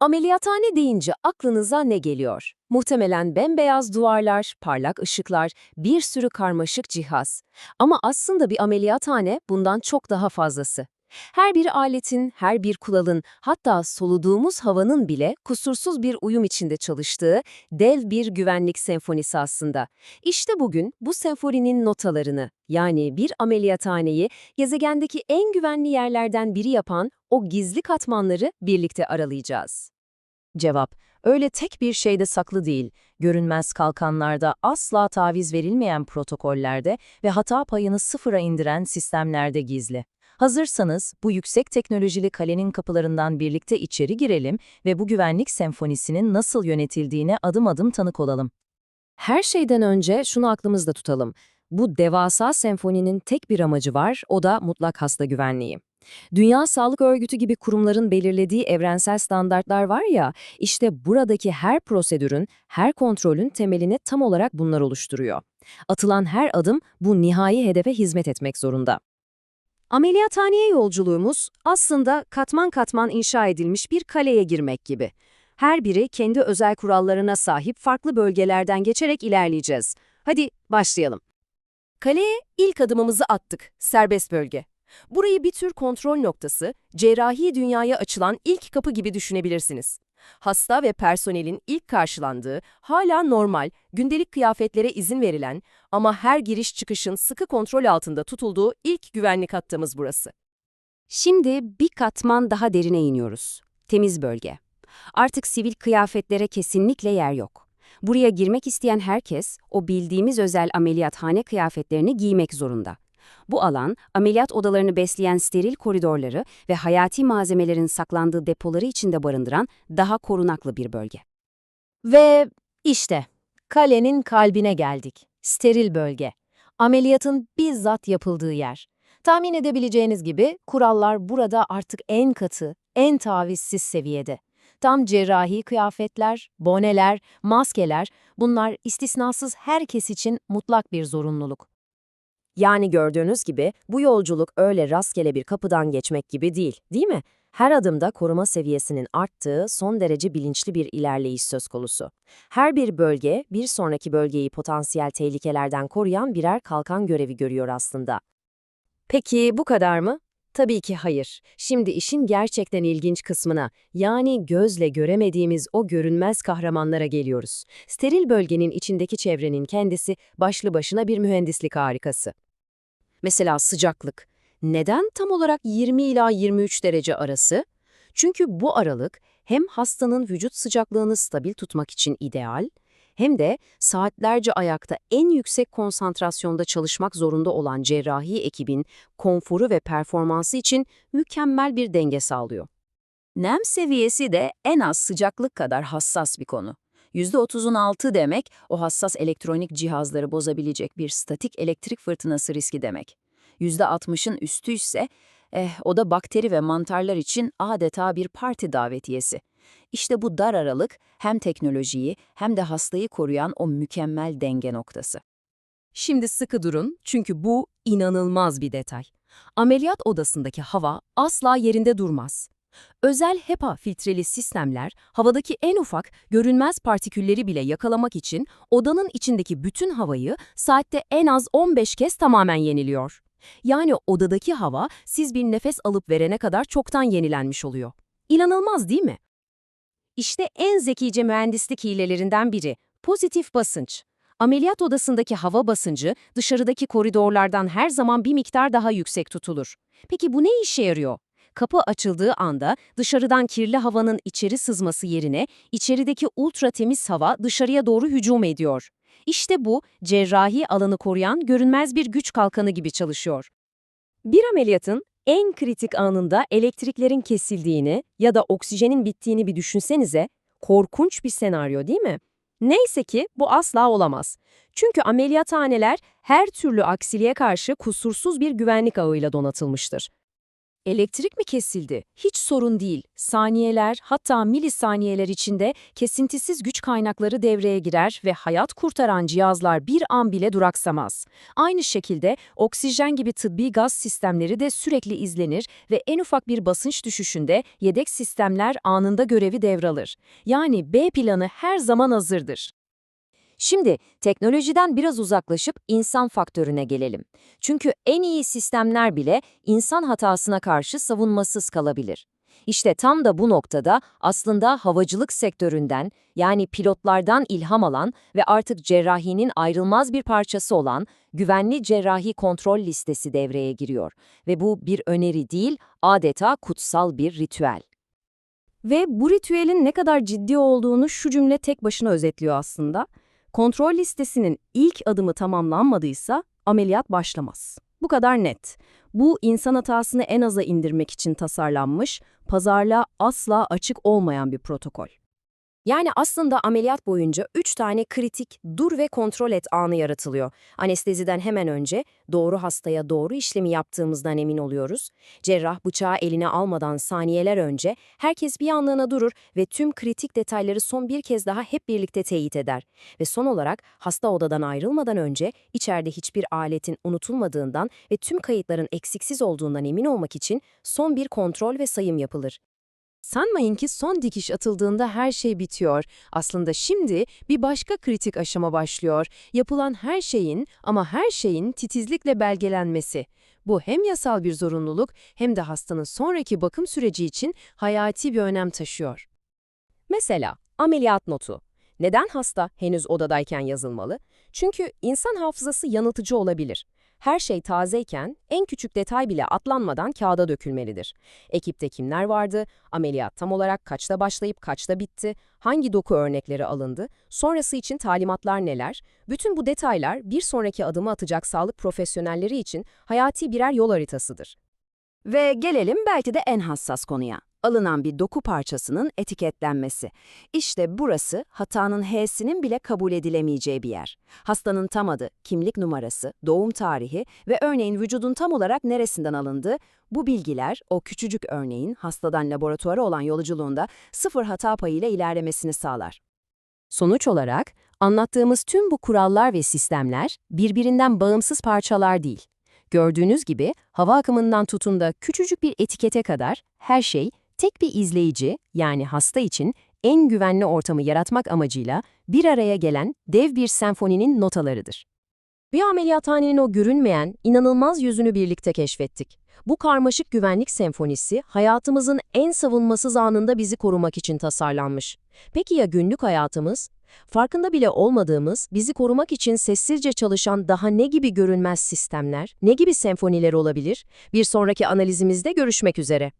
Ameliyathane deyince aklınıza ne geliyor? Muhtemelen bembeyaz duvarlar, parlak ışıklar, bir sürü karmaşık cihaz. Ama aslında bir ameliyathane bundan çok daha fazlası. Her bir aletin, her bir kulağın, hatta soluduğumuz havanın bile kusursuz bir uyum içinde çalıştığı dev bir güvenlik senfonisi aslında. İşte bugün bu senfoninin notalarını, yani bir ameliyathaneyi gezegendeki en güvenli yerlerden biri yapan o gizli katmanları birlikte aralayacağız. Cevap, öyle tek bir şeyde saklı değil. Görünmez kalkanlarda, asla taviz verilmeyen protokollerde ve hata payını sıfıra indiren sistemlerde gizli. Hazırsanız bu yüksek teknolojili kalenin kapılarından birlikte içeri girelim ve bu güvenlik senfonisinin nasıl yönetildiğine adım adım tanık olalım. Her şeyden önce şunu aklımızda tutalım. Bu devasa senfoninin tek bir amacı var, o da mutlak hasta güvenliği. Dünya Sağlık Örgütü gibi kurumların belirlediği evrensel standartlar var ya, işte buradaki her prosedürün, her kontrolün temelini tam olarak bunlar oluşturuyor. Atılan her adım bu nihai hedefe hizmet etmek zorunda. Ameliyathaneye yolculuğumuz aslında katman katman inşa edilmiş bir kaleye girmek gibi. Her biri kendi özel kurallarına sahip farklı bölgelerden geçerek ilerleyeceğiz. Hadi başlayalım. Kaleye ilk adımımızı attık, serbest bölge. Burayı bir tür kontrol noktası, cerrahi dünyaya açılan ilk kapı gibi düşünebilirsiniz. Hasta ve personelin ilk karşılandığı, hala normal, gündelik kıyafetlere izin verilen ama her giriş çıkışın sıkı kontrol altında tutulduğu ilk güvenlik hattımız burası. Şimdi bir katman daha derine iniyoruz. Temiz bölge. Artık sivil kıyafetlere kesinlikle yer yok. Buraya girmek isteyen herkes o bildiğimiz özel ameliyathane kıyafetlerini giymek zorunda. Bu alan, ameliyat odalarını besleyen steril koridorları ve hayati malzemelerin saklandığı depoları içinde barındıran daha korunaklı bir bölge. Ve işte, kalenin kalbine geldik. Steril bölge. Ameliyatın bizzat yapıldığı yer. Tahmin edebileceğiniz gibi kurallar burada artık en katı, en tavizsiz seviyede. Tam cerrahi kıyafetler, boneler, maskeler, bunlar istisnasız herkes için mutlak bir zorunluluk. Yani gördüğünüz gibi bu yolculuk öyle rastgele bir kapıdan geçmek gibi değil, değil mi? Her adımda koruma seviyesinin arttığı son derece bilinçli bir ilerleyiş söz konusu. Her bir bölge, bir sonraki bölgeyi potansiyel tehlikelerden koruyan birer kalkan görevi görüyor aslında. Peki bu kadar mı? Tabii ki hayır. Şimdi işin gerçekten ilginç kısmına, yani gözle göremediğimiz o görünmez kahramanlara geliyoruz. Steril bölgenin içindeki çevrenin kendisi başlı başına bir mühendislik harikası. Mesela sıcaklık. Neden tam olarak 20 ila 23 derece arası? Çünkü bu aralık hem hastanın vücut sıcaklığını stabil tutmak için ideal, hem de saatlerce ayakta en yüksek konsantrasyonda çalışmak zorunda olan cerrahi ekibin konforu ve performansı için mükemmel bir denge sağlıyor. Nem seviyesi de en az sıcaklık kadar hassas bir konu. %30'un altı demek, o hassas elektronik cihazları bozabilecek bir statik elektrik fırtınası riski demek. %60'ın üstü ise, eh, o da bakteri ve mantarlar için adeta bir parti davetiyesi. İşte bu dar aralık hem teknolojiyi hem de hastayı koruyan o mükemmel denge noktası. Şimdi sıkı durun çünkü bu inanılmaz bir detay. Ameliyat odasındaki hava asla yerinde durmaz. Özel HEPA filtreli sistemler havadaki en ufak görünmez partikülleri bile yakalamak için odanın içindeki bütün havayı saatte en az 15 kez tamamen yeniliyor. Yani odadaki hava siz bir nefes alıp verene kadar çoktan yenilenmiş oluyor. İnanılmaz değil mi? İşte en zekice mühendislik hilelerinden biri, pozitif basınç. Ameliyat odasındaki hava basıncı dışarıdaki koridorlardan her zaman bir miktar daha yüksek tutulur. Peki bu ne işe yarıyor? Kapı açıldığı anda dışarıdan kirli havanın içeri sızması yerine içerideki ultra temiz hava dışarıya doğru hücum ediyor. İşte bu cerrahi alanı koruyan görünmez bir güç kalkanı gibi çalışıyor. Bir ameliyatın en kritik anında elektriklerin kesildiğini ya da oksijenin bittiğini bir düşünsenize, korkunç bir senaryo değil mi? Neyse ki bu asla olamaz. Çünkü ameliyathaneler her türlü aksiliğe karşı kusursuz bir güvenlik ağıyla donatılmıştır. Elektrik mi kesildi? Hiç sorun değil. Saniyeler, hatta milisaniyeler içinde kesintisiz güç kaynakları devreye girer ve hayat kurtaran cihazlar bir an bile duraksamaz. Aynı şekilde oksijen gibi tıbbi gaz sistemleri de sürekli izlenir ve en ufak bir basınç düşüşünde yedek sistemler anında görevi devralır. Yani B planı her zaman hazırdır. Şimdi teknolojiden biraz uzaklaşıp insan faktörüne gelelim. Çünkü en iyi sistemler bile insan hatasına karşı savunmasız kalabilir. İşte tam da bu noktada aslında havacılık sektöründen yani pilotlardan ilham alan ve artık cerrahinin ayrılmaz bir parçası olan güvenli cerrahi kontrol listesi devreye giriyor. Ve bu bir öneri değil, adeta kutsal bir ritüel. Ve bu ritüelin ne kadar ciddi olduğunu şu cümle tek başına özetliyor aslında. Kontrol listesinin ilk adımı tamamlanmadıysa ameliyat başlamaz. Bu kadar net. Bu insan hatasını en aza indirmek için tasarlanmış, pazarlığa asla açık olmayan bir protokol. Yani aslında ameliyat boyunca 3 tane kritik dur ve kontrol et anı yaratılıyor. Anesteziden hemen önce doğru hastaya doğru işlemi yaptığımızdan emin oluyoruz. Cerrah bıçağı eline almadan saniyeler önce herkes bir anlığına durur ve tüm kritik detayları son bir kez daha hep birlikte teyit eder. Ve son olarak hasta odadan ayrılmadan önce içeride hiçbir aletin unutulmadığından ve tüm kayıtların eksiksiz olduğundan emin olmak için son bir kontrol ve sayım yapılır. Sanmayın ki son dikiş atıldığında her şey bitiyor. Aslında şimdi bir başka kritik aşama başlıyor. Yapılan her şeyin ama her şeyin titizlikle belgelenmesi. Bu hem yasal bir zorunluluk hem de hastanın sonraki bakım süreci için hayati bir önem taşıyor. Mesela ameliyat notu. Neden hasta henüz odadayken yazılmalı? Çünkü insan hafızası yanıltıcı olabilir. Her şey tazeyken en küçük detay bile atlanmadan kağıda dökülmelidir. Ekipte kimler vardı, ameliyat tam olarak kaçta başlayıp kaçta bitti, hangi doku örnekleri alındı, sonrası için talimatlar neler, bütün bu detaylar bir sonraki adımı atacak sağlık profesyonelleri için hayati birer yol haritasıdır. Ve gelelim belki de en hassas konuya. Alınan bir doku parçasının etiketlenmesi. İşte burası hatanın H'sinin bile kabul edilemeyeceği bir yer. Hastanın tam adı, kimlik numarası, doğum tarihi ve örneğin vücudun tam olarak neresinden alındığı, bu bilgiler o küçücük örneğin hastadan laboratuvara olan yolculuğunda sıfır hata payıyla ilerlemesini sağlar. Sonuç olarak anlattığımız tüm bu kurallar ve sistemler birbirinden bağımsız parçalar değil. Gördüğünüz gibi hava akımından tutun da küçücük bir etikete kadar her şey tek bir izleyici yani hasta için en güvenli ortamı yaratmak amacıyla bir araya gelen dev bir senfoninin notalarıdır. Bir ameliyathanenin o görünmeyen, inanılmaz yüzünü birlikte keşfettik. Bu karmaşık güvenlik senfonisi hayatımızın en savunmasız anında bizi korumak için tasarlanmış. Peki ya günlük hayatımız? Farkında bile olmadığımız, bizi korumak için sessizce çalışan daha ne gibi görünmez sistemler, ne gibi senfoniler olabilir? Bir sonraki analizimizde görüşmek üzere.